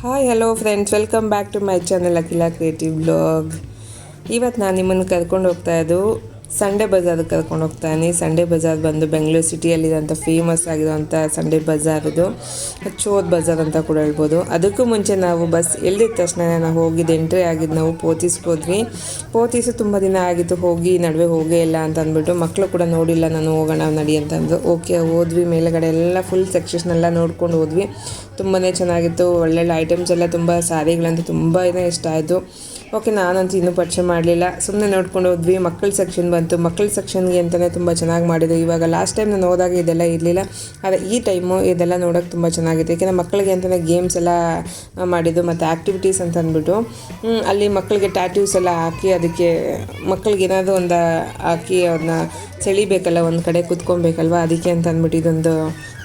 Hi hello friends welcome back to my channel Akhila creative blog ಇವತ್ತು ನಾನು ನಿಮ್ಮನ್ನು ಕರ್ಕೊಂಡು ಹೋಗ್ತಾ ಇದ್ದು ಸಂಡೇ ಬಜಾರ್ ಕರ್ಕೊಂಡು ಹೋಗ್ತಾನೆ ಸಂಡೇ ಬಜಾರ್ ಬಂದು ಬೆಂಗಳೂರು ಸಿಟಿಯಲ್ಲಿರೋಂಥ ಫೇಮಸ್ ಆಗಿರೋಂಥ ಸಂಡೇ ಬಜಾರ್ ಇದು. ಚೋದ್ ಬಜಾರ್ ಅಂತ ಕೂಡ ಹೇಳ್ಬೋದು. ಅದಕ್ಕೂ ಮುಂಚೆ ನಾವು ಬಸ್ ಎಲ್ಲಿದ್ದ ತಕ್ಷಣ ನಾವು ಹೋಗಿದ್ದು ಎಂಟ್ರಿ ಆಗಿದ್ದು ನಾವು ಪೋತಿಸ್ಗೆ ಹೋದ್ವಿ ಪೋತಿಸು ತುಂಬ ದಿನ ಆಗಿತ್ತು, ಹೋಗಿ ನಡುವೆ ಹೋಗೇ ಇಲ್ಲ ಅಂತ ಅಂದ್ಬಿಟ್ಟು ಮಕ್ಕಳು ಕೂಡ ನೋಡಿಲ್ಲ ನಾನು ಹೋಗೋಣ ನಡಿ ಅಂತಂದು ಓಕೆ ಹೋದ್ವಿ. ಮೇಲುಗಡೆ ಎಲ್ಲ ಫುಲ್ ಸೆಕ್ಷನ್ ಎಲ್ಲ ನೋಡ್ಕೊಂಡು ಹೋದ್ವಿ. ತುಂಬಾ ಚೆನ್ನಾಗಿತ್ತು. ಒಳ್ಳೊಳ್ಳೆ ಐಟಮ್ಸ್ ಎಲ್ಲ ತುಂಬ ಸ್ಯಾರಿಗಳಂತೂ ತುಂಬಾ ಇಷ್ಟ ಆಯಿತು. ಓಕೆ, ನಾನಂತೂ ಇನ್ನೂ ಪರಿಚಯ ಮಾಡಲಿಲ್ಲ. ಸುಮ್ಮನೆ ನೋಡ್ಕೊಂಡು ಹೋದ್ವಿ. ಮಕ್ಕಳ ಸೆಕ್ಷನ್ ಬಂತು. ಮಕ್ಕಳ ಸೆಕ್ಷನ್ಗೆ ಅಂತಲೇ ತುಂಬ ಚೆನ್ನಾಗಿ ಮಾಡಿದ್ರು. ಇವಾಗ ಲಾಸ್ಟ್ ಟೈಮ್ ನಾನು ಹೋದಾಗ ಇದೆಲ್ಲ ಇರಲಿಲ್ಲ. ಆದರೆ ಈ ಟೈಮು ಇದೆಲ್ಲ ನೋಡೋಕ್ಕೆ ತುಂಬ ಚೆನ್ನಾಗಿತ್ತು. ಏಕೆಂದರೆ ಮಕ್ಕಳಿಗೆ ಅಂತಲೇ ಗೇಮ್ಸ್ ಎಲ್ಲ ಮಾಡಿದ್ದು ಮತ್ತು ಆ್ಯಕ್ಟಿವಿಟೀಸ್ ಅಂತ ಅಂದ್ಬಿಟ್ಟು ಅಲ್ಲಿ ಮಕ್ಕಳಿಗೆ ಟ್ಯಾಟ್ಯೂಸ್ ಎಲ್ಲ ಹಾಕಿ, ಅದಕ್ಕೆ ಮಕ್ಕಳಿಗೆ ಏನಾದರೂ ಒಂದು ಹಾಕಿ ಅವ್ರನ್ನ ಸೆಳಿಬೇಕಲ್ಲ, ಒಂದು ಕಡೆ ಕುತ್ಕೊಬೇಕಲ್ವ? ಅದಕ್ಕೆ ಅಂತ ಅಂದ್ಬಿಟ್ಟು ಇದೊಂದು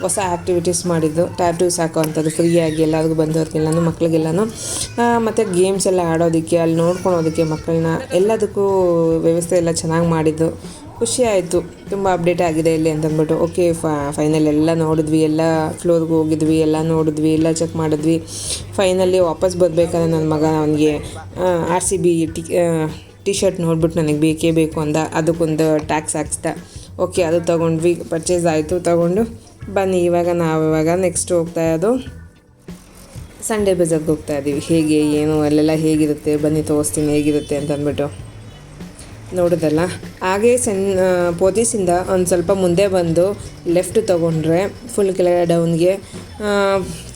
ಹೊಸ ಆ್ಯಕ್ಟಿವಿಟೀಸ್ ಮಾಡಿದ್ದು. ಟ್ಯಾಟೂಸ್ ಹಾಕೋವಂಥದ್ದು ಫ್ರೀಯಾಗಿ ಎಲ್ಲರಿಗೂ ಬಂದವ್ರಿಗೆಲ್ಲನೂ ಮಕ್ಕಳಿಗೆಲ್ಲನೂ ಮತ್ತು ಗೇಮ್ಸ್ ಎಲ್ಲ ಆಡೋದಕ್ಕೆ, ಅಲ್ಲಿ ನೋಡ್ಕೊಳೋದಕ್ಕೆ ಮಕ್ಕಳನ್ನ ಎಲ್ಲದಕ್ಕೂ ವ್ಯವಸ್ಥೆ ಎಲ್ಲ ಚೆನ್ನಾಗಿ ಮಾಡಿದ್ದು. ಖುಷಿ ಆಯಿತು. ತುಂಬ ಅಪ್ಡೇಟ್ ಆಗಿದೆ ಇಲ್ಲಿ ಅಂತಂದ್ಬಿಟ್ಟು ಓಕೆ ಫೈನಲ್ ಎಲ್ಲ ನೋಡಿದ್ವಿ, ಎಲ್ಲ ಫ್ಲೋರ್ಗೆ ಹೋಗಿದ್ವಿ, ಎಲ್ಲ ನೋಡಿದ್ವಿ, ಎಲ್ಲ ಚೆಕ್ ಮಾಡಿದ್ವಿ. ಫೈನಲಿ ವಾಪಸ್ ಬರಬೇಕಾದ್ರೆ ನನ್ನ ಮಗ ಅವನಿಗೆ R C B T T shirt ನೋಡ್ಬಿಟ್ಟು ನನಗೆ ಬೇಕೇ ಬೇಕು ಅಂದ. ಅದಕ್ಕೊಂದು ಟ್ಯಾಕ್ಸ್ ಹಾಕ್ಸ್ದೆ. ಓಕೆ ಅದು ತೊಗೊಂಡ್ವಿ. ಪರ್ಚೇಸ್ ಆಯಿತು. ತೊಗೊಂಡು ಬನ್ನಿ. ಇವಾಗ ನಾವು ಇವಾಗ ನೆಕ್ಸ್ಟ್ ಹೋಗ್ತಾ ಇರೋದು ಸಂಡೇ ಬಜಾರ್ಗೆ ಹೋಗ್ತಾ ಇದ್ದೀವಿ ಹೇಗೆ, ಏನು, ಅಲ್ಲೆಲ್ಲ ಹೇಗಿರುತ್ತೆ? ಬನ್ನಿ, ತೋರಿಸ್ತೀನಿ. ಹೇಗಿರುತ್ತೆ ಅಂತ ಅಂದ್ಬಿಟ್ಟು. ನೋಡೋದಲ್ಲ ಹಾಗೆ ಸಣ್ಣ ಪೋತಿಸಿಂದ ಒಂದು ಸ್ವಲ್ಪ ಮುಂದೆ ಬಂದು ಲೆಫ್ಟ್ ತೊಗೊಂಡ್ರೆ ಫುಲ್ ಕೆಳಗಡೆ ಡೌನ್ಗೆ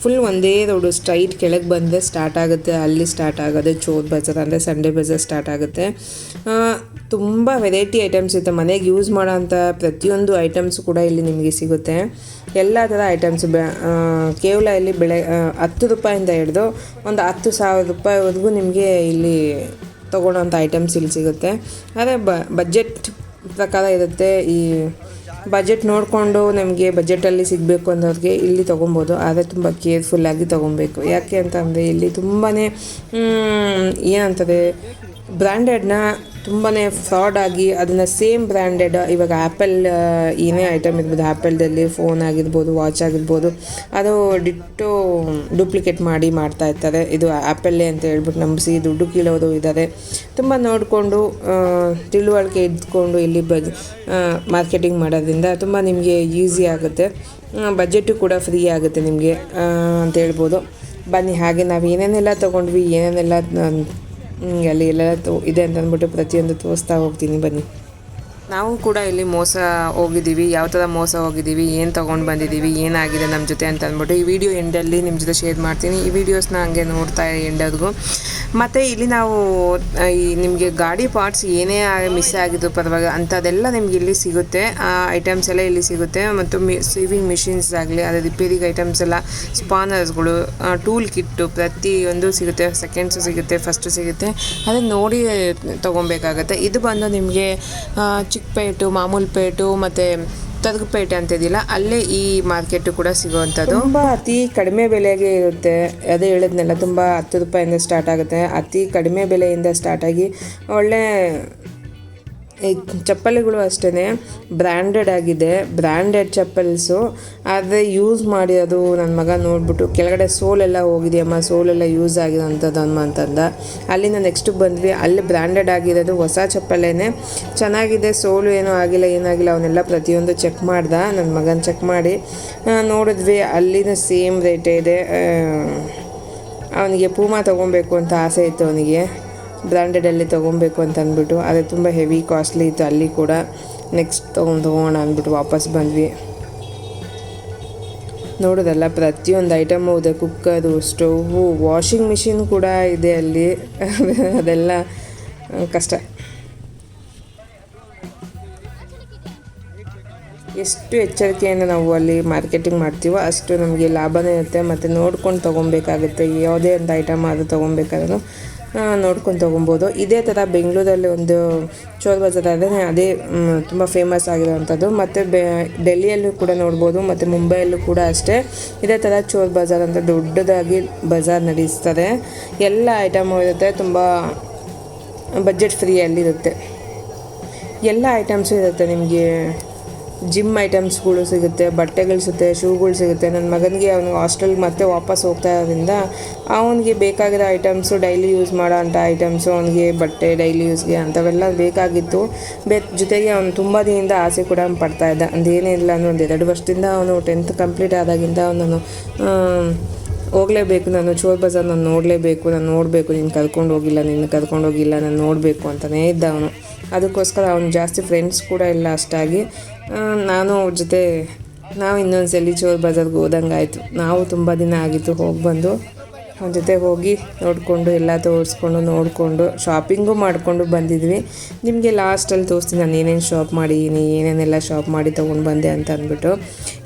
ಫುಲ್ ಒಂದೇ ರೋಡು ಸ್ಟ್ರೈಟ್ ಕೆಳಗೆ ಬಂದರೆ ಸ್ಟಾರ್ಟ್ ಆಗುತ್ತೆ. ಅಲ್ಲಿ ಸ್ಟಾರ್ಟ್ ಆಗೋದು, ಚೋದ್ ಬಜಾರ್ ಅಂದರೆ ಸಂಡೇ ಬಜಾರ್ ಸ್ಟಾರ್ಟ್ ಆಗುತ್ತೆ. ತುಂಬ ವೆರೈಟಿ ಐಟಮ್ಸ್ ಇರುತ್ತೆ ಮನೆಗೆ ಯೂಸ್ ಮಾಡೋಂಥ ಪ್ರತಿಯೊಂದು ಐಟಮ್ಸ್ ಕೂಡ ಇಲ್ಲಿ ನಿಮಗೆ ಸಿಗುತ್ತೆ. ಎಲ್ಲ ಥರ ಐಟಮ್ಸ್ ಬೆ ಕೇವಲ ಇಲ್ಲಿ ಬೆಳೆ ಹತ್ತು ರೂಪಾಯಿಂದ ಹಿಡಿದು ಒಂದು ಹತ್ತು ಸಾವಿರ ರೂಪಾಯಿವರೆಗೂ ನಿಮಗೆ ಇಲ್ಲಿ ತೊಗೊಳೋಂಥ ಐಟಮ್ಸ್ ಇಲ್ಲಿ ಸಿಗುತ್ತೆ. ಆದರೆ ಬಜೆಟ್ ಪ್ರಕಾರ ಇರುತ್ತೆ. ಈ ಬಜೆಟ್ ನೋಡಿಕೊಂಡು ನಮಗೆ ಬಜೆಟಲ್ಲಿ ಸಿಗಬೇಕು ಅನ್ನೋರಿಗೆ ಇಲ್ಲಿ ತೊಗೊಬೋದು. ಆದರೆ ತುಂಬ ಕೇರ್ಫುಲ್ಲಾಗಿ ತೊಗೊಬೇಕು. ಯಾಕೆ ಅಂತಂದರೆ ಇಲ್ಲಿ ತುಂಬಾ ಏನಂತಾರೆ ಬ್ರ್ಯಾಂಡೆಡ್ನ ತುಂಬಾ ಫ್ರಾಡ್ ಆಗಿ ಅದನ್ನು ಸೇಮ್ ಬ್ರ್ಯಾಂಡೆಡ್ ಇವಾಗ ಆ್ಯಪಲ್ ಏನೇ ಐಟಮ್ ಇರ್ಬೋದು ಆ್ಯಪಲ್ದಲ್ಲಿ ಫೋನ್ ಆಗಿರ್ಬೋದು ವಾಚ್ ಆಗಿರ್ಬೋದು, ಅದು ಡಿಟ್ಟು ಡೂಪ್ಲಿಕೇಟ್ ಮಾಡಿ ಮಾಡ್ತಾ ಇರ್ತಾರೆ ಇದು ಆ್ಯಪಲ್ಲೇ ಅಂತ ಹೇಳ್ಬಿಟ್ಟು ನಂಬಿಸಿ ದುಡ್ಡು ಕೀಳೋರು ಇದ್ದಾರೆ. ತುಂಬ ನೋಡಿಕೊಂಡು ತಿಳುವಳಿಕೆ ಇದ್ಕೊಂಡು ಇಲ್ಲಿ ಬಜ್ ಮಾರ್ಕೆಟಿಂಗ್ ಮಾಡೋದ್ರಿಂದ ತುಂಬ ನಿಮಗೆ ಈಸಿ ಆಗುತ್ತೆ. ಬಜೆಟು ಕೂಡ ಫ್ರೀ ಆಗುತ್ತೆ ನಿಮಗೆ ಅಂತ ಹೇಳ್ಬೋದು. ಬನ್ನಿ, ಹಾಗೆ ನಾವು ಏನೇನೆಲ್ಲ ತೊಗೊಂಡ್ವಿ, ಏನೇನೆಲ್ಲ ಅಲ್ಲಿ ಎಲ್ಲ ತೋ ಇದೆ ಅಂತ ಅಂದ್ಬಿಟ್ಟು ಪ್ರತಿಯೊಂದು ತೋರಿಸ್ತಾ ಹೋಗ್ತೀನಿ ಬನ್ನಿ. ನಾವು ಕೂಡ ಇಲ್ಲಿ ಮೋಸ ಹೋಗಿದ್ದೀವಿ, ಯಾವ ಥರ ಮೋಸ ಹೋಗಿದ್ದೀವಿ, ಏನು ತೊಗೊಂಡು ಬಂದಿದ್ದೀವಿ, ಏನಾಗಿದೆ ನಮ್ಮ ಜೊತೆ ಅಂತ ಅಂದ್ಬಿಟ್ಟು ಈ ವಿಡಿಯೋ ಎಂಡಲ್ಲಿ ನಿಮ್ಮ ಜೊತೆ ಶೇರ್ ಮಾಡ್ತೀನಿ. ಈ ವಿಡಿಯೋಸ್ನ ಹಂಗೆ ನೋಡ್ತಾ ಎಂಡವ್ರಿಗೂ ಮತ್ತು ಇಲ್ಲಿ ನಾವು ಈ ನಿಮಗೆ ಗಾಡಿ ಪಾರ್ಟ್ಸ್ ಏನೇ ಮಿಸ್ ಆಗಿದ್ದು ಪರವಾಗಿ ಅಂಥದ್ದೆಲ್ಲ ನಿಮ್ಗೆ ಇಲ್ಲಿ ಸಿಗುತ್ತೆ. ಆ ಐಟಮ್ಸ್ ಎಲ್ಲ ಇಲ್ಲಿ ಸಿಗುತ್ತೆ. ಮತ್ತು ಮಿ ಸೇವಿಂಗ್ ಮಿಷಿನ್ಸ್ ಆಗಲಿ, ಅದೇ ರಿಪೇರಿಗೆ ಐಟಮ್ಸ್ ಎಲ್ಲ ಸ್ಪಾನರ್ಸ್ಗಳು ಟೂಲ್ ಕಿಟ್ಟು ಪ್ರತಿಯೊಂದು ಸಿಗುತ್ತೆ. ಸೆಕೆಂಡ್ಸು ಸಿಗುತ್ತೆ ಫಸ್ಟು ಸಿಗುತ್ತೆ. ಅದನ್ನು ನೋಡಿ ತೊಗೊಬೇಕಾಗತ್ತೆ. ಇದು ಬಂದು ನಿಮಗೆ ಚಿಕ್ಕಪೇಟು, ಮಾಮೂಲ್ಪೇಟು ಮತ್ತು ತರ್ಗಪೇಟೆ ಅಂತ ಇದೆಯಲ್ಲ, ಅಲ್ಲೇ ಈ ಮಾರ್ಕೆಟು ಕೂಡ ಸಿಗುವಂಥದ್ದು. ತುಂಬ ಅತಿ ಕಡಿಮೆ ಬೆಲೆಗೆ ಇರುತ್ತೆ. ಅದೇ ಹೇಳಿದ್ನೆಲ್ಲ, ತುಂಬ ಹತ್ತು ರೂಪಾಯಿಂದ ಸ್ಟಾರ್ಟ್ ಆಗುತ್ತೆ. ಅತಿ ಕಡಿಮೆ ಬೆಲೆಯಿಂದ ಸ್ಟಾರ್ಟ್ ಆಗಿ ಒಳ್ಳೆ ಚಪ್ಪಲಿಗಳು ಅಷ್ಟೇ ಬ್ರ್ಯಾಂಡೆಡ್ ಆಗಿದೆ. ಬ್ರ್ಯಾಂಡೆಡ್ ಚಪ್ಪಲ್ಸು. ಆದರೆ ಯೂಸ್ ಮಾಡಿ ಅದು ನನ್ನ ಮಗ ನೋಡ್ಬಿಟ್ಟು. ಕೆಳಗಡೆ ಸೋಲೆಲ್ಲ ಹೋಗಿದೆಯಮ್ಮ ಸೋಲೆಲ್ಲ ಯೂಸ್ ಆಗಿರೋಂಥದ್ದು ಅಮ್ಮ ಅಂತಂದ. ಅಲ್ಲಿಂದ ನೆಕ್ಸ್ಟ್ ಬಂದ್ವಿ. ಅಲ್ಲಿ ಬ್ರ್ಯಾಂಡೆಡ್ ಆಗಿರೋದು ಹೊಸ ಚಪ್ಪಲೇ ಚೆನ್ನಾಗಿದೆ. ಸೋಲು ಏನೂ ಆಗಿಲ್ಲ, ಏನಾಗಿಲ್ಲ. ಅವನ್ನೆಲ್ಲ ಪ್ರತಿಯೊಂದು ಚೆಕ್ ಮಾಡ್ದ. ನನ್ನ ಮಗನ ಚೆಕ್ ಮಾಡಿ. ನೋಡಿದ್ವಿ. ಅಲ್ಲಿನ ಸೇಮ್ ರೇಟೇ ಇದೆ. ಅವನಿಗೆ ಪೂಮಾ ತೊಗೊಬೇಕು ಅಂತ ಆಸೆ ಇತ್ತು ಅವನಿಗೆ. ಬ್ರ್ಯಾಂಡೆಡಲ್ಲಿ ತೊಗೊಬೇಕು ಅಂತ ಅಂದ್ಬಿಟ್ಟು, ಅದೇ ತುಂಬ ಹೆವಿ ಕಾಸ್ಟ್ಲಿ ಇತ್ತು. ಅಲ್ಲಿ ಕೂಡ ನೆಕ್ಸ್ಟ್ ತೊಗೊಂಡು ತೊಗೋಣ ಅಂದ್ಬಿಟ್ಟು ವಾಪಸ್ ಬಂದ್ವಿ. ನೋಡೋದಲ್ಲ, ಪ್ರತಿಯೊಂದು ಐಟಮು ಇದೆ ಕುಕ್ಕರು ಸ್ಟೌವು ವಾಷಿಂಗ್ ಮಿಷಿನ್ ಕೂಡ ಇದೆ ಅಲ್ಲಿ. ಅದೆಲ್ಲ ಕಷ್ಟ. ಎಷ್ಟು ಎಚ್ಚರಿಕೆಯಿಂದ ನಾವು ಅಲ್ಲಿ ಮಾರ್ಕೆಟಿಂಗ್ ಮಾಡ್ತೀವೋ ಅಷ್ಟು ನಮಗೆ ಲಾಭನೇ ಇರುತ್ತೆ. ಮತ್ತು ನೋಡ್ಕೊಂಡು ತೊಗೊಬೇಕಾಗುತ್ತೆ. ಯಾವುದೇ ಒಂದು ಐಟಮ್ ಅದು ತೊಗೊಬೇಕಾದ್ರೂ ನೋಡ್ಕೊಂಡು ತೊಗೊಬೋದು. ಇದೇ ಥರ ಬೆಂಗಳೂರಲ್ಲಿ ಒಂದು ಚೋರ್ ಬಜಾರ್ ಅದೇ ಅದೇ ತುಂಬ ಫೇಮಸ್ ಆಗಿರೋವಂಥದ್ದು. ಮತ್ತು ಬೆ, ಡೆಲ್ಲಿಯಲ್ಲೂ ಕೂಡ ನೋಡ್ಬೋದು, ಮತ್ತು ಮುಂಬೈಯಲ್ಲೂ ಕೂಡ ಅಷ್ಟೇ. ಇದೇ ಥರ ಚೋರ್ ಬಜಾರ್ ಅಂತ ದೊಡ್ಡದಾಗಿ ಬಜಾರ್ ನಡೆಸ್ತಾರೆ ಎಲ್ಲ ಐಟಮ್ ಇರುತ್ತೆ, ತುಂಬ ಬಜೆಟ್ ಫ್ರೀಯಲ್ಲಿರುತ್ತೆ ಎಲ್ಲ ಐಟಮ್ಸು ಇರುತ್ತೆ ನಿಮಗೆ. ಜಿಮ್ ಐಟಮ್ಸ್ಗಳು ಸಿಗುತ್ತೆ, ಬಟ್ಟೆಗಳು ಸಿಗುತ್ತೆ, ಶೂಗಳು ಸಿಗುತ್ತೆ. ನನ್ನ ಮಗನಿಗೆ ಅವನು ಹಾಸ್ಟೆಲ್ಗೆ ಮತ್ತೆ ವಾಪಸ್ ಹೋಗ್ತಾ ಇರೋದ್ರಿಂದ ಅವನಿಗೆ ಬೇಕಾಗಿರೋ ಐಟಮ್ಸು ಡೈಲಿ ಯೂಸ್ ಮಾಡೋ ಅಂಥ ಐಟಮ್ಸು ಅವನಿಗೆ ಬಟ್ಟೆ ಡೈಲಿ ಯೂಸ್ಗೆ ಅಂಥವೆಲ್ಲ ಬೇಕಾಗಿತ್ತು. ಬೇ ಜೊತೆಗೆ ಅವನು ತುಂಬ ದಿನದಿಂದ ಆಸೆ ಕೂಡ ಪಡ್ತಾ ಇದ್ದ. ಅಂದೇನಿಲ್ಲ ಅಂದ್ರೆ ಒಂದು ಎರಡು ವರ್ಷದಿಂದ ಅವನು ಟೆಂತ್ ಕಂಪ್ಲೀಟ್ ಆದಾಗಿಂದ ಅವನನ್ನು ಹೋಗಲೇಬೇಕು, ನಾನು ಚೋರ್ ಬಜಾರ್ ನಾನು ನೋಡಲೇಬೇಕು, ನಾನು ನೋಡಬೇಕು, ನೀನು ಕರ್ಕೊಂಡು ಹೋಗಿಲ್ಲ ನಿನ್ನ ಕರ್ಕೊಂಡು ಹೋಗಿಲ್ಲ, ನಾನು ನೋಡಬೇಕು ಅಂತಲೇ ಇದ್ದ ಅವನು. ಅದಕ್ಕೋಸ್ಕರ ಅವನು ಜಾಸ್ತಿ ಫ್ರೆಂಡ್ಸ್ ಕೂಡ ಇಲ್ಲ ಅಷ್ಟಾಗಿ. ನಾನು ಅವ್ರ ಜೊತೆ ನಾವು ಇನ್ನೊಂದು ಸಲ ಚೋರ್ ಬಜಾರ್ಗೆ ಹೋದಂಗೆ ಆಯಿತು. ನಾವು ತುಂಬ ದಿನ ಆಗಿತ್ತು ಹೋಗಿ ಬಂದು. ಅವ್ರ ಜೊತೆ ಹೋಗಿ ನೋಡಿಕೊಂಡು ಎಲ್ಲ ತೋರಿಸ್ಕೊಂಡು ನೋಡಿಕೊಂಡು ಶಾಪಿಂಗು ಮಾಡಿಕೊಂಡು ಬಂದಿದ್ವಿ. ನಿಮಗೆ ಲಾಸ್ಟಲ್ಲಿ ತೋರಿಸ್ತೀನಿ, ನಾನು ಏನೇನು ಶಾಪ್ ಮಾಡಿದ್ದೀನಿ ಏನೇನೆಲ್ಲ ಶಾಪ್ ಮಾಡಿ ತೊಗೊಂಡು ಬಂದೆ ಅಂತ ಅಂದ್ಬಿಟ್ಟು.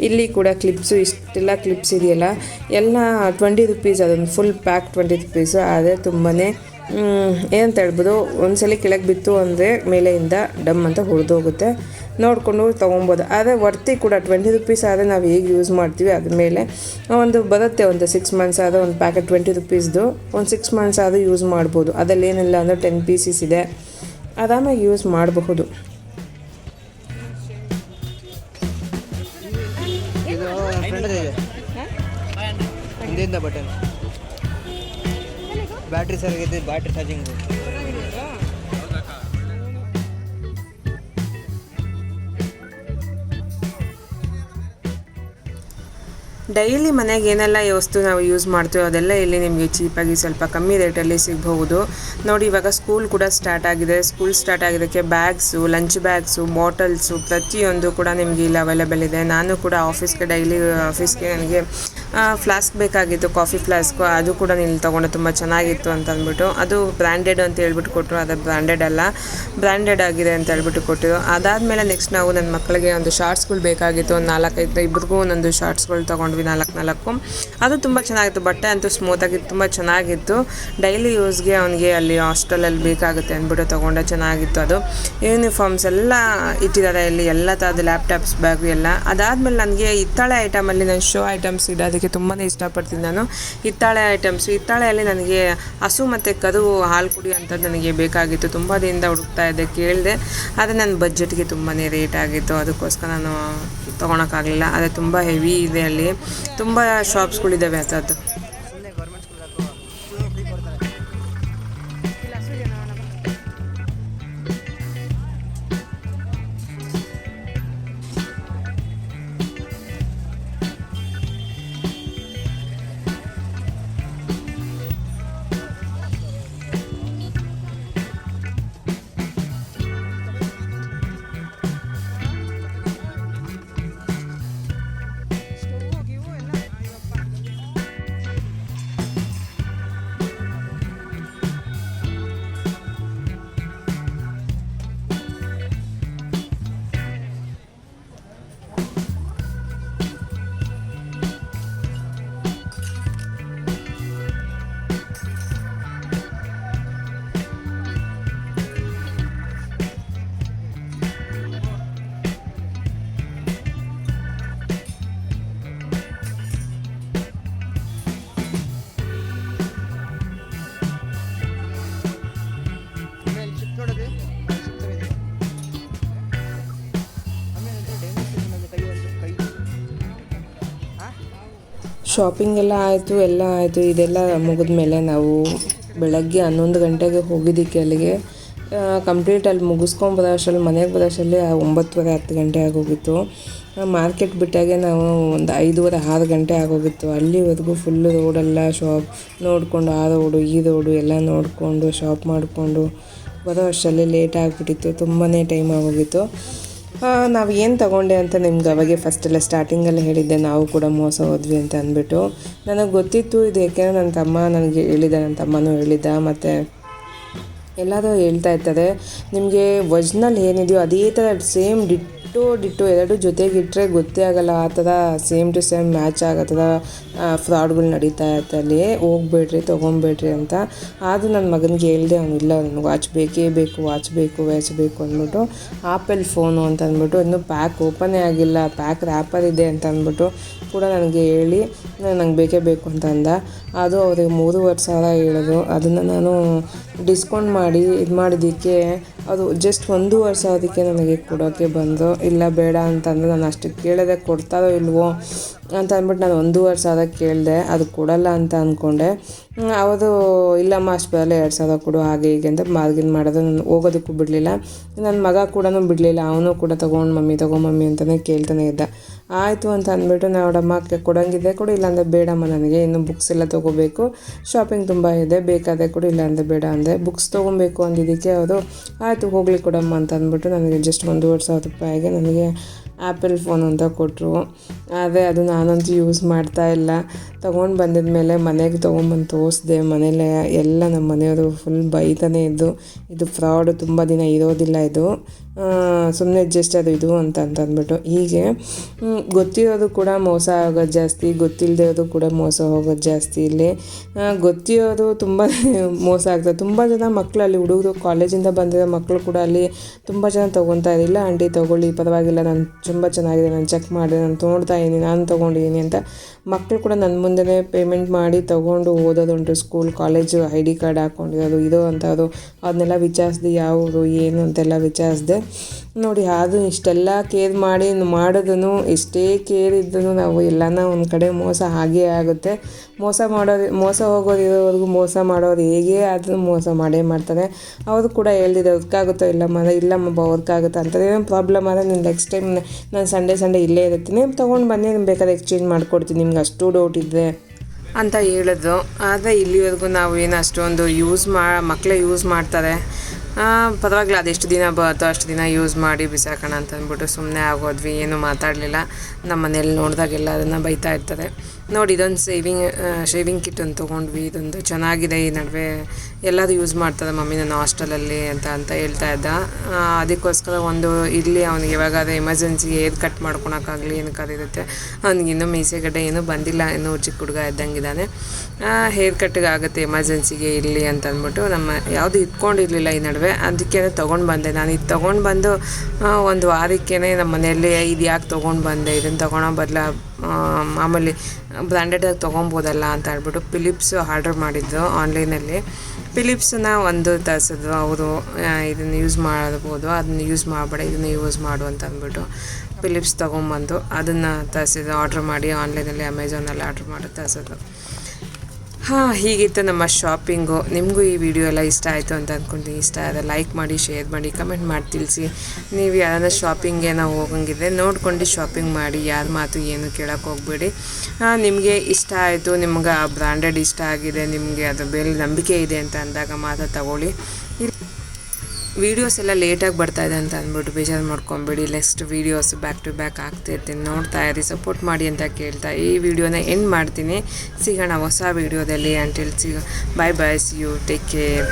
ಇಲ್ಲಿ ಕೂಡ ಕ್ಲಿಪ್ಸು ಇಷ್ಟೆಲ್ಲ ಕ್ಲಿಪ್ಸ್ ಇದೆಯಲ್ಲ, ಎಲ್ಲ ಟ್ವೆಂಟಿ ರುಪೀಸ್ ಅದೊಂದು ಫುಲ್ ಪ್ಯಾಕ್ ಟ್ವೆಂಟಿ ರುಪೀಸು ಆದರೆ ತುಂಬಾ ಏನಂತ ಹೇಳ್ಬೋದು, ಒಂದ್ಸಲಿ ಕೆಳಗೆ ಬಿತ್ತು ಅಂದರೆ ಮೇಲೆಯಿಂದ ಡಮ್ ಅಂತ ಹೊಡೆದೋಗುತ್ತೆ ನೋಡಿಕೊಂಡು ತೊಗೊಬೋದು. ಆದರೆ ವರ್ತಿ ಕೂಡ ಟ್ವೆಂಟಿ ರುಪೀಸ್ ಆದರೆ ನಾವು ಹೇಗೆ ಯೂಸ್ ಮಾಡ್ತೀವಿ ಅದ್ರ ಮೇಲೆ. ಒಂದು ಬರುತ್ತೆ ಒಂದು ಸಿಕ್ಸ್ ಮಂತ್ಸ್ ಆದರೆ ಒಂದು ಪ್ಯಾಕೆಟ್ ಟ್ವೆಂಟಿ ರುಪೀಸ್ದು ಒಂದು ಸಿಕ್ಸ್ ಮಂತ್ಸ್ ಆದರೂ ಯೂಸ್ ಮಾಡ್ಬೋದು. ಅದರಲ್ಲಿ ಏನಿಲ್ಲ ಅಂದರೆ ಟೆನ್ ಪೀಸಸ್ ಇದೆ. ಆರಾಮಾಗಿ ಯೂಸ್ ಮಾಡಬಹುದು. ಬಟನ್. ಬ್ಯಾಟ್ರಿ ಸರಿಯಾಗಿದೆ ಬ್ಯಾಟ್ರಿ ಚಾರ್ಜಿಂಗ್ ಡೈಲಿ ಮನೆಗೆ ಏನೆಲ್ಲ ವಸ್ತು ನಾವು ಯೂಸ್ ಮಾಡ್ತೀವೋ ಅದೆಲ್ಲ ಇಲ್ಲಿ ನಿಮಗೆ ಚೀಪಾಗಿ ಸ್ವಲ್ಪ ಕಮ್ಮಿ ರೇಟಲ್ಲಿ ಸಿಗಬಹುದು. ನೋಡಿ, ಇವಾಗ ಸ್ಕೂಲ್ ಕೂಡ ಸ್ಟಾರ್ಟ್ ಆಗಿದೆ. ಸ್ಕೂಲ್ ಸ್ಟಾರ್ಟ್ ಆಗಿದ್ದಕ್ಕೆ ಬ್ಯಾಗ್ಸು, ಲಂಚ್ ಬ್ಯಾಗ್ಸು, ಬಾಟಲ್ಸು ಪ್ರತಿಯೊಂದು ಕೂಡ ನಿಮಗೆ ಇಲ್ಲಿ ಅವೈಲೇಬಲ್ ಇದೆ. ನಾನು ಕೂಡ ಆಫೀಸ್ಗೆ ಡೈಲಿ, ಆಫೀಸ್ಗೆ ನನಗೆ ಫ್ಲಾಸ್ಕ್ ಬೇಕಾಗಿತ್ತು, ಕಾಫಿ ಫ್ಲಾಸ್ಕು. ಅದು ಕೂಡ ಇಲ್ಲಿ ತೊಗೊಂಡು ತುಂಬ ಚೆನ್ನಾಗಿತ್ತು ಅಂತ ಅಂದ್ಬಿಟ್ಟು. ಅದು ಬ್ರ್ಯಾಂಡೆಡ್ ಅಂತ ಹೇಳ್ಬಿಟ್ಟು ಕೊಟ್ಟರು. ಅದು ಬ್ರ್ಯಾಂಡೆಡ್ ಅಲ್ಲ, ಬ್ರ್ಯಾಂಡೆಡ್ ಆಗಿದೆ ಅಂತ ಹೇಳ್ಬಿಟ್ಟು ಕೊಟ್ಟರು ಅದಾದಮೇಲೆ ನೆಕ್ಸ್ಟ್ ನಾವು ನನ್ನ ಮಕ್ಕಳಿಗೆ ಒಂದು ಶಾರ್ಟ್ಸ್ಗಳು ಬೇಕಾಗಿತ್ತು. ಒಂದು ನಾಲ್ಕೈದು, ಇಬ್ರಿಗೂ ಒಂದೊಂದು ಶಾರ್ಟ್ಸ್ಗಳು ತೊಗೊಂಡ್ವಿ. ನಾಲ್ಕು ನಾಲ್ಕು ಅದು ತುಂಬ ಚೆನ್ನಾಗಿತ್ತು. ಬಟ್ಟೆ ಅಂತೂ ಸ್ಮೂತಾಗಿತ್ತು ತುಂಬ ಚೆನ್ನಾಗಿತ್ತು. ಡೈಲಿ ಯೂಸ್ಗೆ ಅವನಿಗೆ ಅಲ್ಲಿ ಹಾಸ್ಟೆಲಲ್ಲಿ ಬೇಕಾಗುತ್ತೆ ಅಂದ್ಬಿಟ್ಟು ತೊಗೊಂಡೆ. ಚೆನ್ನಾಗಿತ್ತು ಅದು. ಯೂನಿಫಾರ್ಮ್ಸ್ ಎಲ್ಲ ಇಟ್ಟಿದ್ದಾರೆ ಇಲ್ಲಿ. ಎಲ್ಲ ಥರದ ಲ್ಯಾಪ್ಟಾಪ್ಸ್ ಬ್ಯಾಗ್ ಎಲ್ಲ. ಅದಾದಮೇಲೆ ನನಗೆ ಹಿತ್ತಾಳೆ ಐಟಮಲ್ಲಿ ನಾನು ಶೋ ಐಟಮ್ಸ್ ಇಡೋದಕ್ಕೆ ತುಂಬಾ ಇಷ್ಟಪಡ್ತೀನಿ ನಾನು. ಹಿತ್ತಾಳೆ ಐಟಮ್ಸ್ ಹಿತ್ತಾಳೆಯಲ್ಲಿ ನನಗೆ ಹಸು ಮತ್ತು ಕದು ಹಾಲು ಕುಡಿಯೋಂಥದ್ದು ನನಗೆ ಬೇಕಾಗಿತ್ತು. ತುಂಬ ದಿನದಿಂದ ಹುಡುಕ್ತಾ ಇದ್ದೆ, ಕೇಳಿದೆ. ಆದರೆ ನನ್ನ ಬಜೆಟ್ಗೆ ತುಂಬಾ ರೇಟ್ ಆಗಿತ್ತು. ಅದಕ್ಕೋಸ್ಕರ ನಾನು ತೊಗೊಳಕ್ಕಾಗಲಿಲ್ಲ. ಆದರೆ ತುಂಬ ಹೆವಿ ಇದೆ ಅಲ್ಲಿ. ತುಂಬ ಶಾಪ್ಸ್ಗಳಿದ್ದಾವೆ ಸುಮ್ಮನೆ ಶಾಪಿಂಗ್ ಎಲ್ಲ ಆಯಿತು ಎಲ್ಲ ಆಯಿತು. ಇದೆಲ್ಲ ಮುಗಿದ ಮೇಲೆ ನಾವು ಬೆಳಗ್ಗೆ ಹನ್ನೊಂದು ಗಂಟೆಗೆ ಹೋಗಿದ್ದಕ್ಕೆ ಅಲ್ಲಿಗೆ ಕಂಪ್ಲೀಟ್ ಅಲ್ಲಿ ಮುಗಿಸ್ಕೊಂಡು ಬರೋ ಅಷ್ಟರಲ್ಲಿ, ಮನೆಗೆ ಬರೋ ಅಷ್ಟರಲ್ಲಿ ಆ ಒಂಬತ್ತುವರೆ, ಹತ್ತು ಗಂಟೆ ಆಗೋಗಿತ್ತು. ಮಾರ್ಕೆಟ್ ಬಿಟ್ಟಾಗೆ ನಾವು ಒಂದು ಐದೂವರೆ, ಆರು ಗಂಟೆ ಆಗೋಗಿತ್ತು. ಅಲ್ಲಿವರೆಗೂ ಫುಲ್ಲು ರೋಡೆಲ್ಲ ಶಾಪ್ ನೋಡಿಕೊಂಡು, ಆ ರೋಡು ಈ ರೋಡು ಎಲ್ಲ ನೋಡಿಕೊಂಡು ಶಾಪ್ ಮಾಡಿಕೊಂಡು, ಬರೋ ಅಷ್ಟರಲ್ಲಿ ಲೇಟ್ ಆಗಿಬಿಟ್ಟಿತ್ತು. ತುಂಬಾ ಟೈಮ್ ಆಗೋಗಿತ್ತು. ನಾವು ಏನು ತಗೊಂಡೆ ಅಂತ ನಿಮ್ಗೆ ಅವಾಗೆ ಫಸ್ಟೆಲ್ಲ ಸ್ಟಾರ್ಟಿಂಗಲ್ಲಿ ಹೇಳಿದ್ದೆ, ನಾವು ಕೂಡ ಮೋಸ ಹೋದ್ವಿ ಅಂತ ಅಂದ್ಬಿಟ್ಟು. ನನಗೆ ಗೊತ್ತಿತ್ತು ಇದು ಯಾಕೆಂದರೆ ನನ್ನ ತಮ್ಮ ನನಗೆ ಹೇಳಿದ ನನ್ನ ತಮ್ಮನೂ ಹೇಳಿದ್ದ, ಮತ್ತು ಎಲ್ಲದೂ ಹೇಳ್ತಾ ಇರ್ತದೆ. ನಿಮಗೆ ವಜ್ನಲ್ಲಿ ಏನಿದೆಯೋ ಅದೇ ಥರ ಸೇಮ್ ಡಿಟ್ಟೋ ಡಿಟ್ಟು ಎರಡು ಜೊತೆಗಿಟ್ಟರೆ ಗೊತ್ತೇ ಆಗಲ್ಲ, ಆ ಥರ ಸೇಮ್ ಟು ಸೇಮ್ ಮ್ಯಾಚ್ ಆಗತ್ತದ ಫ್ರಾಡ್ಗಳು ನಡೀತಾ ಇರುತ್ತೆ ಅಲ್ಲಿ. ಹೋಗ್ಬೇಡ್ರಿ, ತೊಗೊಬೇಡ್ರಿ ಅಂತ. ಆದರೂ ನನ್ನ ಮಗನಿಗೆ ಹೇಳಿದೆ ಅವನಿಲ್ಲ ನನಗೆ ವಾಚ್ ಬೇಕೇ ಬೇಕು, ವಾಚ್ ಬೇಕು ವ್ಯಾಚ್ ಬೇಕು ಅಂದ್ಬಿಟ್ಟು, ಆಪಲ್ ಫೋನು ಅಂತ ಅಂದ್ಬಿಟ್ಟು, ಇನ್ನೂ ಪ್ಯಾಕ್ ಓಪನೇ ಆಗಿಲ್ಲ, ಪ್ಯಾಕ್ ರ್ಯಾಪರ್ ಇದೆ ಅಂತ ಅಂದ್ಬಿಟ್ಟು ಕೂಡ ನನಗೆ ಹೇಳಿ ನನಗೆ ಬೇಕೇ ಬೇಕು ಅಂತ ಅಂದ. ಅದು ಅವ್ರಿಗೆ ಮೂರುವರೆ ಸಾವಿರ ಹೇಳೋದು ಅದನ್ನು ನಾನು ಡಿಸ್ಕೌಂಟ್ ಮಾಡಿ ಇದು ಮಾಡಿದ್ದಕ್ಕೆ ಅದು ಜಸ್ಟ್ ಒಂದು ವರ್ಷ ಅದಕ್ಕೆ ನನಗೆ ಕೊಡೋಕ್ಕೆ ಬಂದು ಇಲ್ಲ ಬೇಡ ಅಂತಂದರೆ ನಾನು ಅಷ್ಟು ಕೇಳದೆ ಕೊಡ್ತಾರೋ ಇಲ್ವೋ ಅಂತ ಅಂದ್ಬಿಟ್ಟು ನಾನು ಒಂದೂವರೆ ಸಾವಿರ ಕೇಳಿದೆ, ಅದು ಕೊಡಲ್ಲ ಅಂತ ಅಂದ್ಕೊಂಡೆ. ಅವರು ಇಲ್ಲಮ್ಮ, ಅಷ್ಟು ಬರಲ್ಲ ಎರಡು ಸಾವಿರ ಕೊಡು, ಹಾಗೆ ಹೀಗೆ ಅಂತ ಮಾರ್ಗಿನ್ ಮಾಡೋದು. ನಾನು ಹೋಗೋದಕ್ಕೂ ಬಿಡಲಿಲ್ಲ. ನನ್ನ ಮಗ ಕೂಡ ಬಿಡಲಿಲ್ಲ, ಅವನು ಕೂಡ ತೊಗೊಂಡು, ಮಮ್ಮಿ, ತಗೊ, ಮಮ್ಮಿ ಅಂತಲೇ ಕೇಳ್ತಾನೆ ಇದ್ದ. ಆಯಿತು ಅಂತ ಅಂದ್ಬಿಟ್ಟು ನೋಡಮ್ಮ ಕೊಡೋಂಗಿದೆ, ಕೊಡು, ಇಲ್ಲಾಂದರೆ ಬೇಡಮ್ಮ ನನಗೆ, ಇನ್ನು ಬುಕ್ಸ್ ಎಲ್ಲ ತೊಗೋಬೇಕು. ಶಾಪಿಂಗ್ ತುಂಬ ಇದೆ, ಬೇಕಾದರೆ ಕೊಡು, ಇಲ್ಲಾಂದರೆ ಬೇಡ ಅಂದೆ. ಬುಕ್ಸ್ ತೊಗೊಬೇಕು ಅಂದಿದ್ದಕ್ಕೆ ಅವರು, ಆಯಿತು, ಹೋಗಲಿ ಕೊಡಮ್ಮ, ಅಂತ ಅಂದ್ಬಿಟ್ಟು ನನಗೆ ಜಸ್ಟ್ ಒಂದೂವರೆ ಸಾವಿರ ರೂಪಾಯಿಗೆ ನನಗೆ ಆ್ಯಪಲ್ ಫೋನ್ ಅಂತ ಕೊಟ್ಟರು ಆದರೆ ಅದು ನಾನಂತೂ ಯೂಸ್ ಮಾಡ್ತಾ ಇಲ್ಲ. ತೊಗೊಂಡು ಬಂದಿದ ಮೇಲೆ ಮನೆಗೆ ತೊಗೊಂಬಂದು ತೋರಿಸ್ದೆ. ಮನೇಲೆ ಎಲ್ಲ ನಮ್ಮ ಮನೆಯವರು ಫುಲ್ ಬೈತಾನೆ ಇದ್ದು, ಇದು ಫ್ರಾಡ್ ತುಂಬ ದಿನ ಇರೋದಿಲ್ಲ ಇದು. ಸುಮ್ಮನೆ ಜಸ್ಟ್ ಅದು ಇದು ಅಂತ ಅಂತಂದ್ಬಿಟ್ಟು ಹೀಗೆ ಗೊತ್ತಿರೋದು ಕೂಡ ಮೋಸ ಆಗೋದು ಜಾಸ್ತಿ ಗೊತ್ತಿಲ್ಲದೆ ಇರೋದು ಕೂಡ ಮೋಸ ಹೋಗೋದು ಜಾಸ್ತಿ ಇಲ್ಲಿ. ಗೊತ್ತಿರೋದು ತುಂಬ ಮೋಸ ಆಗ್ತದೆ ತುಂಬ ಜನ ಮಕ್ಕಳು ಅಲ್ಲಿ ಹುಡುಗರು ಕಾಲೇಜಿಂದ ಬಂದಿರೋ ಮಕ್ಕಳು ಕೂಡ ಅಲ್ಲಿ ತುಂಬ ಜನ ತೊಗೊತಾ ಇರಲಿಲ್ಲ ಆಂಟಿ ತೊಗೊಳ್ಳಿ, ಪರವಾಗಿಲ್ಲ, ನಾನು ತುಂಬ ಚೆನ್ನಾಗಿದೆ ನಾನು ಚೆಕ್ ಮಾಡಿದೆ, ನಾನು ನೋಡ್ತಾ ಇದ್ದೀನಿ ನಾನು ತೊಗೊಂಡಿದ್ದೀನಿ ಅಂತ ಮಕ್ಕಳು ಕೂಡ ನನ್ನ ಮುಂದೆನೇ ಪೇಮೆಂಟ್ ಮಾಡಿ ತೊಗೊಂಡು ಓದೋದುಂಟು school college I D card ಹಾಕೊಂಡಿರೋದು, ಇದು ಅಂಥದ್ದು. ಅದನ್ನೆಲ್ಲ ವಿಚಾರಿಸ್ದೆ ಯಾವುದು, ಏನು ಅಂತೆಲ್ಲ ವಿಚಾರಿಸ್ದೆ. ನೋಡಿ, ಅದು ಇಷ್ಟೆಲ್ಲ ಕೇರ್ ಮಾಡಿ ಮಾಡೋದನ್ನು ಎಷ್ಟೇ ಕೇರ್ ಇದ್ದೂ ನಾವು ಎಲ್ಲನ ಒಂದು ಕಡೆ ಮೋಸ ಹಾಗೇ ಆಗುತ್ತೆ. ಮೋಸ ಮಾಡೋರು, ಮೋಸ ಹೋಗೋದಿರೋವರೆಗೂ ಮೋಸ ಮಾಡೋರು ಹೇಗೆ ಆದರೂ ಮೋಸ ಮಾಡೇ ಮಾಡ್ತಾರೆ. ಅವರು ಕೂಡ ಹೇಳಿದೆ ವರ್ಕಾಗುತ್ತೋ ಇಲ್ಲಮ್ಮ ಇಲ್ಲಮ್ಮ ವರ್ಕ್ ಆಗುತ್ತೆ? ಅಂತ ಏನೋ ಪ್ರಾಬ್ಲಮ್ ಆದರೆ ನೀನು ನೆಕ್ಸ್ಟ್ ಟೈಮ್ ನಾನು ಸಂಡೇ ಸಂಡೇ ಇಲ್ಲೇ ಇರ್ತೀನಿ. ತೊಗೊಂಡು ಬನ್ನಿ ನಾನು ಬೇಕಾದ್ರೆ ಎಕ್ಸ್ಚೇಂಜ್ ಮಾಡಿಕೊಡ್ತೀನಿ. ನಿಮ್ಗೆ ಅಷ್ಟು ಡೌಟ್ ಇದ್ದರೆ ಅಂತ ಹೇಳಿದ್ರು. ಆದರೆ ಇಲ್ಲಿವರೆಗೂ ನಾವು ಏನು ಅಷ್ಟೊಂದು ಯೂಸ್ ಮಾ ಮಕ್ಕಳೇ ಯೂಸ್ ಮಾಡ್ತಾರೆ. ಪರವಾಗಿಲ್ಲ ಅದೆಷ್ಟು ದಿನ ಬರ್ತೋ, ಅಷ್ಟು ದಿನ ಯೂಸ್ ಮಾಡಿ ಬಿಸಾಕೋಣ ಅಂತ ಅಂದ್ಬಿಟ್ಟು ಸುಮ್ಮನೆ ಆಗೋದ್ವಿ, ಏನೂ ಮಾತಾಡಲಿಲ್ಲ. ನಮ್ಮ ಮನೇಲಿ ನೋಡಿದಾಗೆಲ್ಲ ಅದನ್ನು ಬೈತಾ ಇರ್ತಾರೆ. ನೋಡಿ, ಇದೊಂದು ಸೇವಿಂಗ್ ಶೇವಿಂಗ್ ಕಿಟ್ ಅಂತ ತೊಗೊಂಡ್ವಿ. ಇದೊಂದು ಚೆನ್ನಾಗಿದೆ ಈ ನಡುವೆ. ಎಲ್ಲರೂ ಯೂಸ್ ಮಾಡ್ತಾರೆ ಮಮ್ಮಿ ನನ್ನ ಹಾಸ್ಟೆಲಲ್ಲಿ ಅಂತ ಅಂತ ಹೇಳ್ತಾ ಇದ್ದ. ಅದಕ್ಕೋಸ್ಕರ ಒಂದು ಇಲ್ಲಿ ಅವನಿಗೆ ಯಾವಾಗಾದ್ರೂ ಎಮರ್ಜೆನ್ಸಿಗೆ ಹೇರ್ ಕಟ್ ಮಾಡ್ಕೊಳಕ್ಕಾಗಲಿ, ಏನು ಇರುತ್ತೆ, ಅವ್ನಿಗೆ ಇನ್ನೂ ಮೀಸೆಗಡ್ಡೆ ಏನೂ ಬಂದಿಲ್ಲ. ಇನ್ನೂ ಚಿಕ್ಕ ಹುಡುಗ ಇದ್ದಂಗಿದ್ದಾನೆ ಹೇರ್ ಕಟ್ಗೆ ಆಗುತ್ತೆ ಎಮರ್ಜೆನ್ಸಿಗೆ ಇರಲಿ ಅಂತ ಅಂದ್ಬಿಟ್ಟು ನಮ್ಮ ಯಾವುದು ಇಟ್ಕೊಂಡಿರಲಿಲ್ಲ ಈ ನಡುವೆ. ಅದಕ್ಕೆ ತೊಗೊಂಡು ಬಂದೆ. ನಾನು ಇದು ತೊಗೊಂಡು ಬಂದು ಒಂದು ವಾರಕ್ಕೇ ನಮ್ಮ ಮನೆಯಲ್ಲಿ ಇದು ಯಾಕೆ ತೊಗೊಂಡು ಬಂದೆ. ಇದನ್ನು ತೊಗೊಳೋ ಬದಲ ಮಾಮೂಲಿ ಬ್ರ್ಯಾಂಡೆಡಾಗಿ ತೊಗೊಬೋದಲ್ಲ ಅಂತ ಹೇಳ್ಬಿಟ್ಟು ಫಿಲಿಪ್ಸ್ ಆರ್ಡರ್ ಮಾಡಿದ್ದು ಆನ್ಲೈನಲ್ಲಿ ಫಿಲಿಪ್ಸನ್ನ ಒಂದು ತರಿಸಿದ್ರು, ಅವರು ಇದನ್ನು ಯೂಸ್ ಮಾಡ್ಬೋದು, ಅದನ್ನು ಯೂಸ್ ಮಾಡಬೇಡ, ಇದನ್ನು ಯೂಸ್ ಮಾಡು ಅಂತ ಅಂದ್ಬಿಟ್ಟು ಫಿಲಿಪ್ಸ್ ತೊಗೊಂಬಂದು ಅದನ್ನು ತರಿಸಿದ್ರು ಆರ್ಡ್ರ್ ಮಾಡಿ ಆನ್ಲೈನಲ್ಲಿ ಅಮೆಝಾನಲ್ಲಿ ಆರ್ಡ್ರ್ ಮಾಡಿ ತರಿಸಿದ್ರು. ಹಾಂ, ಹೀಗಿತ್ತು ನಮ್ಮ ಶಾಪಿಂಗು ನಿಮಗೂ ಈ ವಿಡಿಯೋ ಎಲ್ಲ ಇಷ್ಟ ಆಯಿತು ಅಂತ ಅಂದ್ಕೊಂಡಿದ್ದೀನಿ ಇಷ್ಟ ಆದರೆ ಲೈಕ್ ಮಾಡಿ ಶೇರ್ ಮಾಡಿ ಕಮೆಂಟ್ ಮಾಡಿ, ತಿಳಿಸಿ. ನೀವು ಯಾರಾದ್ರೂ ಶಾಪಿಂಗ್ ಏನೋ ಹೋಗಂಗಿದ್ರೆ ನೋಡ್ಕೊಂಡು ಶಾಪಿಂಗ್ ಮಾಡಿ, ಯಾರ ಮಾತು ಏನು ಕೇಳೋಕೆ ಹಾಂ, ನಿಮಗೆ ಇಷ್ಟ ಆಯಿತು, ನಿಮ್ಗೆ ಆ ಬ್ರ್ಯಾಂಡೆಡ್ ಇಷ್ಟ ಆಗಿದೆ, ನಿಮಗೆ ಅದ್ರ ಮೇಲೆ ನಂಬಿಕೆ ಇದೆ ಅಂತ ಅಂದಾಗ ಮಾತ್ರ ತಗೊಳ್ಳಿ. ವೀಡಿಯೋಸ್ ಎಲ್ಲ ಲೇಟಾಗಿ ಇದೆ ಅಂತ ಅಂದ್ಬಿಟ್ಟು ಬೇಜಾರು ಮಾಡ್ಕೊಂಬಿಡಿ. Next videos back to back ಆಗ್ತಿರ್ತೀನಿ ನೋಡ್ತಾ ಇರಿ ಸಪೋರ್ಟ್ ಮಾಡಿ ಅಂತ ಕೇಳ್ತಾ ಈ ವಿಡಿಯೋನ ಎಂಡ್ ಮಾಡ್ತೀನಿ. ಸಿಗೋಣ ಹೊಸ ವೀಡಿಯೋದಲ್ಲಿ ಅಂಟಿಲ್ ಸಿಗ bye bye see you take care